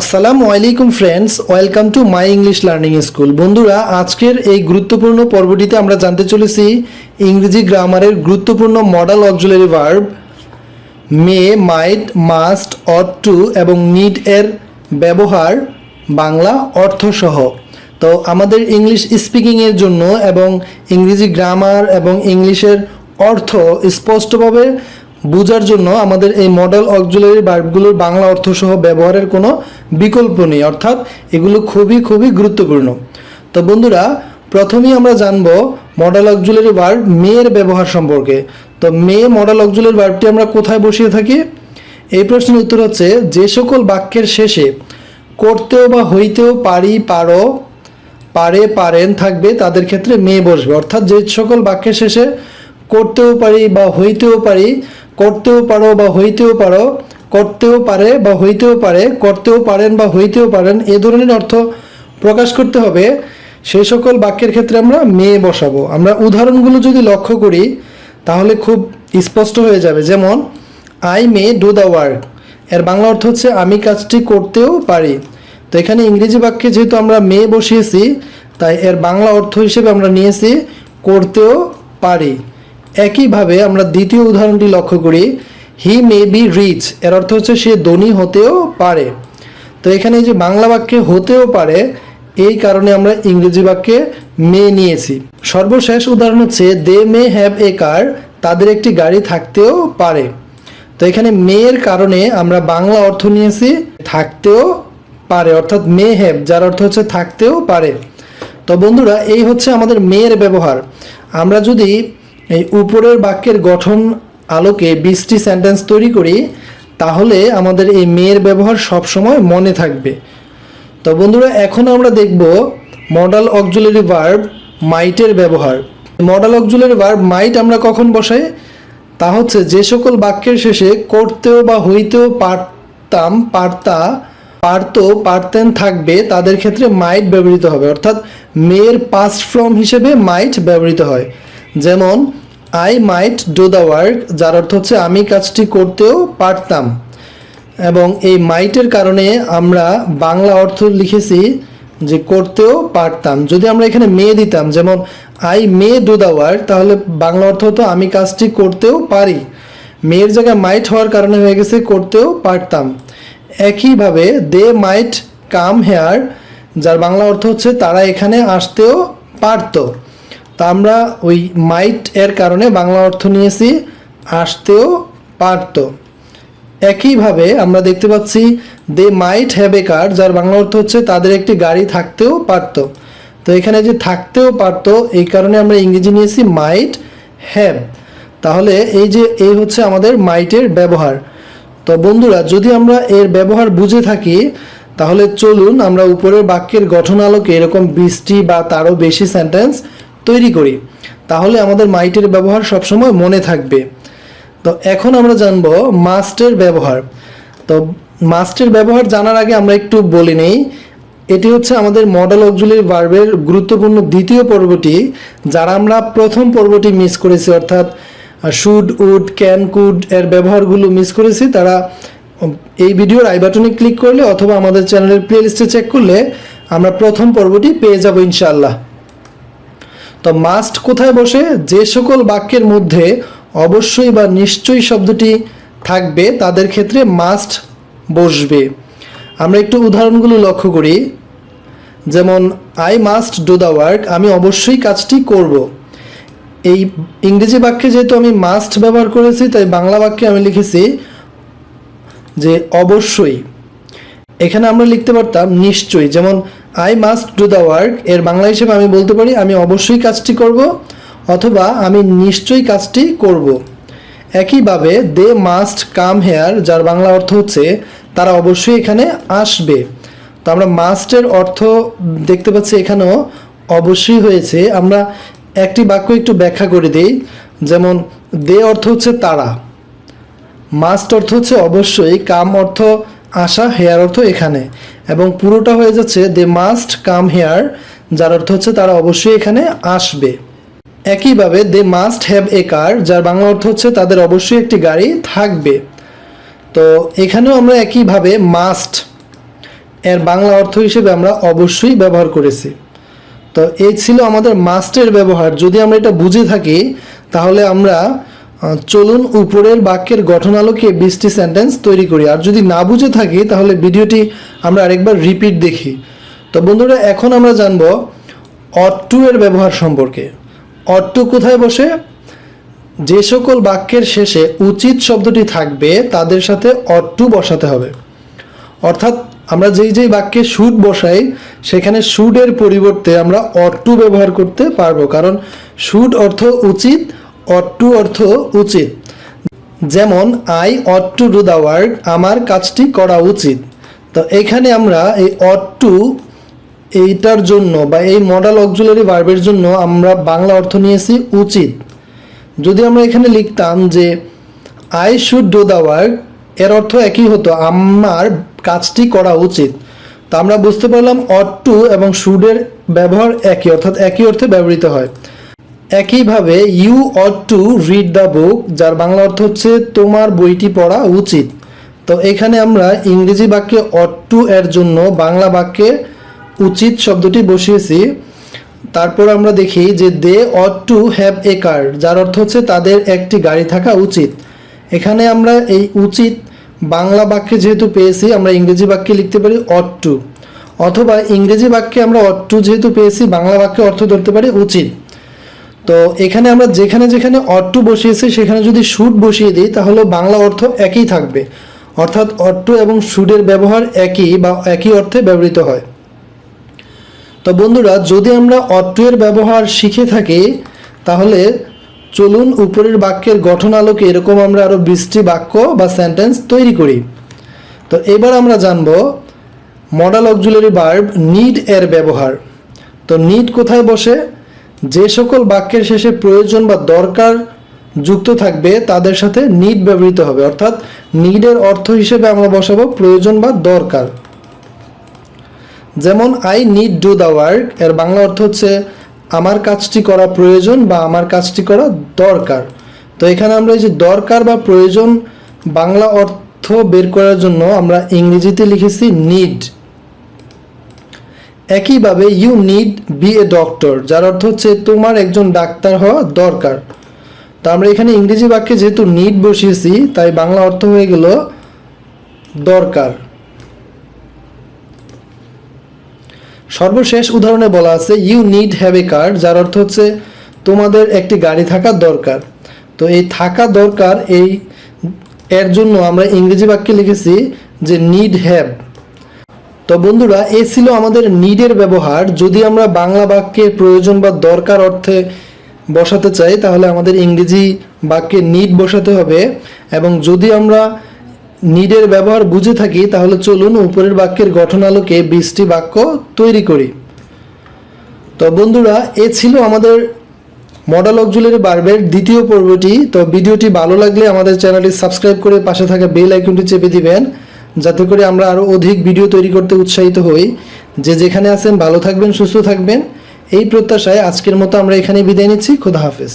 আসসালামু আলাইকুম friends welcome to my English learning school বন্ধুরা, আজকের এই গুরুত্বপূর্ণ পর্বটিতে আমরা জানতে চলেছি ইংরেজি গ্রামারের গুরুত্বপূর্ণ modal auxiliary verb may might must ought to এবং নিড এর ব্যবহার, বাংলা অর্থসহ। তো আমাদের ইংলিশ স্পিকিংয়ের জন্য এবং ইংরেজি গ্রামার এবং ইংলিশের অর্থ স্পষ্টভাবে বোঝার জন্য আমাদের এই মডেল অক্সুলারি ভার্বগুলোর বাংলা অর্থসহ ব্যবহারের কোনো বিকল্প নেই। অর্থাৎ এগুলো খুবই খুবই গুরুত্বপূর্ণ। তো বন্ধুরা, প্রথমেই আমরা জানব মডেল অক্সুলারি ভার্ব মেয়ের ব্যবহার সম্পর্কে। তো মেয়ে মডেল অক্সুলারি ভার্বটি আমরা কোথায় বসিয়ে থাকি? এই প্রশ্নের উত্তর হচ্ছে, যে সকল বাক্যের শেষে করতেও বা হইতেও পারি, পারো, পারে, পারেন থাকবে, তাদের ক্ষেত্রে মেয়ে বসবে। অর্থাৎ যে সকল বাক্যের শেষে করতেও পারি বা হইতেও পারি করতেও পারো বা হইতেও পারো, করতেও পারে বা হইতেও পারে, করতেও পারেন বা হইতেও পারেন, এ ধরনের অর্থ প্রকাশ করতে হবে। সেই সকল বাক্যের ক্ষেত্রে আমরা মেয়ে বসাবো। আমরা উদাহরণগুলো যদি লক্ষ্য করি, তাহলে খুব স্পষ্ট হয়ে যাবে। যেমন I may do the work এর বাংলা অর্থ হচ্ছে, আমি কাজটি করতেও পারি। তো এখানে ইংরেজি বাক্যে যেহেতু আমরা মেয়ে বসিয়েছি, তাই এর বাংলা অর্থ হিসেবে আমরা নিয়েছি, করতেও পারি। একইভাবে আমরা দ্বিতীয় উদাহরণটি লক্ষ্য করি। হি মে বি রিচ এর অর্থ হচ্ছে সে ধনী হতেও পারে। তো এখানে যে বাংলা বাক্যে হতেও পারে, এই কারণে আমরা ইংরেজি বাক্যে মে নিয়েছি। সর্বশেষ উদাহরণ হচ্ছে দে মে হ্যাভ এ কার তাদের একটি গাড়ি থাকতেও পারে। তো এখানে মেয়ের কারণে আমরা বাংলা অর্থ নিয়েছি, থাকতেও পারে। অর্থাৎ মে হ্যাভ যার অর্থ হচ্ছে থাকতেও পারে। তো বন্ধুরা, এই হচ্ছে আমাদের মেয়ের ব্যবহার। আমরা যদি এই উপরের বাক্যের গঠন আলোকে বিশটি সেন্টেন্স তৈরি করি, তাহলে আমাদের এই মেয়ের ব্যবহার সবসময় মনে থাকবে। তো বন্ধুরা, এখন আমরা দেখব মডেল অক্সুলারি ভার্ব মাইটের ব্যবহার। মডেল অক্সুলারি ভার্ব মাইট আমরা কখন বসাই? তা হচ্ছে যে সকল বাক্যের শেষে করতেও বা হইতেও পারতাম, পারতা, পারতো, পারতেন থাকবে, তাদের ক্ষেত্রে মাইট ব্যবহৃত হবে। অর্থাৎ মেয়ের পাস্ট ফর্ম হিসেবে মাইট ব্যবহৃত হয়। যেমন I might do the work যার অর্থ হচ্ছে, আমি কাজটি করতেও পারতাম। এবং এই মাইটের কারণে আমরা বাংলা অর্থ লিখেছি যে, করতেও পারতাম। যদি আমরা এখানে মেয়ে দিতাম, যেমন I may do the work তাহলে বাংলা অর্থ হতো, আমি কাজটি করতেও পারি। মেয়ের জায়গায় মাইট হওয়ার কারণে হয়ে গেছে, করতেও পারতাম। একইভাবে দে মাইট কাম হেয়ার যার বাংলা অর্থ হচ্ছে, তারা এখানে আসতেও পারতো। তা আমরা ওই মাইট এর কারণে বাংলা অর্থ নিয়েছি, আসতেও পারতো। একইভাবে আমরা দেখতে পাচ্ছি, দে মাইট হ্যাভ এ কার যার বাংলা অর্থ হচ্ছে তাদের একটি গাড়ি থাকতেও পারতো। তো এখানে যে থাকতেও পারতো, এই কারণে আমরা ইংরেজি নিয়েছি মাইট হ্যাভ। তাহলে এই যে, এই হচ্ছে আমাদের মাইটের ব্যবহার। তো বন্ধুরা, যদি আমরা এর ব্যবহার বুঝে থাকি, তাহলে চলুন আমরা উপরের বাক্যের গঠন আলোকে এরকম বিশটি বা তারও বেশি সেন্টেন্স তৈরি করি, তাহলে আমাদের মাইটের ব্যবহার সবসময় মনে থাকবে। তো এখন আমরা জানব মাস্টের ব্যবহার। তো মাস্টের ব্যবহার জানার আগে আমরা একটু বলে নেই, এটি হচ্ছে আমাদের মডেল অক্সুলারি ভার্বের গুরুত্বপূর্ণ দ্বিতীয় পর্বটি, যারা আমরা প্রথম পর্বটি মিস করেছি, অর্থাৎ শুড, উড, ক্যান, কুড এর ব্যবহারগুলো মিস করেছি। তারা এই ভিডিওর আই বাটনে ক্লিক করলে অথবা আমাদের চ্যানেলের প্লে লিস্টে চেক করলে আমরা প্রথম পর্বটি পেয়ে যাব ইনশাআল্লাহ। তো মাস্ট কোথায় বসে? যে সকল বাক্যের মধ্যে অবশ্যই বা নিশ্চয়ই শব্দটি থাকবে, তাদের ক্ষেত্রে মাস্ট বসবে। আমরা একটু উদাহরণগুলো লক্ষ্য করি। যেমন I must do the work আমি অবশ্যই কাজটি করব। এই ইংরেজি বাক্যে যেহেতু আমি মাস্ট ব্যবহার করেছি, তাই বাংলা বাক্যে আমি লিখেছি যে, অবশ্যই। এখানে আমরা লিখতে পারতাম, নিশ্চয়ই। যেমন I must do the work এর বাংলা হিসেবে আমি বলতে পারি, আমি অবশ্যই কাজটি করব, অথবা আমি নিশ্চয়ই কাজটি করব। একইভাবে দে মাস্ট কাম হেয়ার যার বাংলা অর্থ হচ্ছে, তারা অবশ্যই এখানে আসবে। তো আমরা মাস্টের অর্থ দেখতে পাচ্ছি এখানেও অবশ্যই হয়েছে। আমরা একটি বাক্য একটু ব্যাখ্যা করে দিই, যেমন দে অর্থ হচ্ছে তারা। মাস্ট অর্থ হচ্ছে অবশ্যই কাম অর্থ আসা হেয়ার অর্থ এখানে। এবং পুরোটা হয়ে যাচ্ছে দে মাস্ট কাম হেয়ার যার অর্থ হচ্ছে তারা অবশ্যই এখানে আসবে। একইভাবে they must have a car যার বাংলা অর্থ হচ্ছে তাদের অবশ্যই একটি গাড়ি থাকবে। তো এখানেও আমরা একইভাবে মাস্ট এর বাংলা অর্থ হিসেবে আমরা অবশ্যই ব্যবহার করেছি। তো এই ছিল আমাদের মাস্টের ব্যবহার। যদি আমরা এটা বুঝে থাকি, তাহলে আমরা চলুন উপরের বাক্যের গঠন আলোকে বিশটি সেন্টেন্স তৈরি করি। আর যদি না বুঝে থাকি, তাহলে ভিডিওটি আমরা আরেকবার রিপিট দেখি। তো বন্ধুরা, এখন আমরা জানব অট্টু এর ব্যবহার সম্পর্কে। অট্টু কোথায় বসে? যে সকল বাক্যের শেষে উচিত শব্দটি থাকবে, তাদের সাথে অট্টু বসাতে হবে। অর্থাৎ আমরা যেই যেই বাক্যে শুড বসাই, সেখানে শুডের পরিবর্তে আমরা অট্টু ব্যবহার করতে পারব। কারণ শুড অর্থ উচিত অট্টু অর্থ উচিত। যেমন, I ought to do the work আমার কাজটি করা উচিত। তো এখানে আমরা এই অট টু এইটার জন্য বা এই মডেল অক্সুলারি ভার্বের জন্য আমরা বাংলা অর্থ নিয়েছি উচিত। যদি আমরা এখানে লিখতাম যে, I should do the work এর অর্থ একই হতো, আমার কাজটি করা উচিত। তো আমরা বুঝতে পারলাম অট টু এবং শুডের ব্যবহার একই, অর্থাৎ একই অর্থে ব্যবহৃত হয়। একইভাবে you ought to read the book যার বাংলা অর্থ হচ্ছে তোমার বইটি পড়া উচিত। তো এখানে আমরা ইংরেজি বাক্যে অট টু এর জন্য বাংলা বাক্যে উচিত শব্দটি বসিয়েছি। তারপর আমরা দেখি যে they ought to have a car যার অর্থ হচ্ছে তাদের একটি গাড়ি থাকা উচিত। এখানে আমরা এই উচিত বাংলা বাক্যে যেহেতু পেয়েছি, আমরা ইংরেজি বাক্যে লিখতে পারি অট টু অথবা ইংরেজি বাক্যে আমরা অট টু যেহেতু পেয়েছি, বাংলা বাক্যে অর্থ ধরতে পারি উচিত। তো এখানে আমরা যেখানে যেখানে অট্টু বসিয়েছি, সেখানে যদি শুড বসিয়ে দিই, তাহলে বাংলা অর্থ একই থাকবে। অর্থাৎ অট্টু এবং শুডের ব্যবহার একই বা একই অর্থে ব্যবহৃত হয়। তো বন্ধুরা, যদি আমরা অট্টু এর ব্যবহার শিখে থাকি, তাহলে চলুন উপরের বাক্যের গঠন আলোকে এরকম আমরা আরও বৃষ্টি বাক্য বা সেন্টেন্স তৈরি করি। তো এবার আমরা জানব মডেল অক্সুলারি বার্ব নিড এর ব্যবহার। তো নিড কোথায় বসে? যে সকল বাক্যের শেষে প্রয়োজন বা দরকার যুক্ত থাকবে, তাদের সাথে নিড ব্যবহৃত হবে। অর্থাৎ নিডের অর্থ হিসেবে আমরা বসাবো প্রয়োজন বা দরকার। যেমন I need do the work এর বাংলা অর্থ হচ্ছে, আমার কাজটি করা প্রয়োজন বা আমার কাজটি করা দরকার। তো এখানে আমরা এই যে দরকার বা প্রয়োজন বাংলা অর্থ বের করার জন্য আমরা ইংরেজিতে লিখেছি নিড একইভাবে you need be a doctor যার অর্থ হচ্ছে তোমার একজন ডাক্তার হওয়া দরকার। তো আমরা এখানে ইংরেজি বাক্যে যেহেতু নিড বসিয়েছি, তাই বাংলা অর্থ হয়ে গেল দরকার। সর্বশেষ উদাহরণে বলা আছে you need have a car যার অর্থ হচ্ছে তোমাদের একটি গাড়ি থাকা দরকার। তো এই থাকা দরকার, এই, এর জন্য আমরা ইংরেজি বাক্যে লিখেছি যে নিড হ্যাভ তো বন্ধুরা, এ ছিল আমাদের নিডের ব্যবহার। যদি আমরা বাংলা বাক্যের প্রয়োজন বা দরকার অর্থে বসাতে চাই, তাহলে আমাদের ইংরেজি বাক্যে নিড বসাতে হবে। এবং যদি আমরা নিডের ব্যবহার বুঝে থাকি, তাহলে চলুন উপরের বাক্যের গঠন আলোকে বিশটি বাক্য তৈরি করি। তো বন্ধুরা, এ ছিল আমাদের মডেল অক্সুলারি বার্বের দ্বিতীয় পর্বটি। তো ভিডিওটি ভালো লাগলে আমাদের চ্যানেলটি সাবস্ক্রাইব করে পাশে থাকা বেল আইকনটি চেপে দিবেন। যাতে করে আমরা আরও অধিক ভিডিও তৈরি করতে উৎসাহিত হই। যে যেখানে আছেন ভালো থাকবেন, সুস্থ থাকবেন। এই প্রত্যাশায় আজকের মতো আমরা এখানে বিদায় নিচ্ছি। খোদা হাফেজ।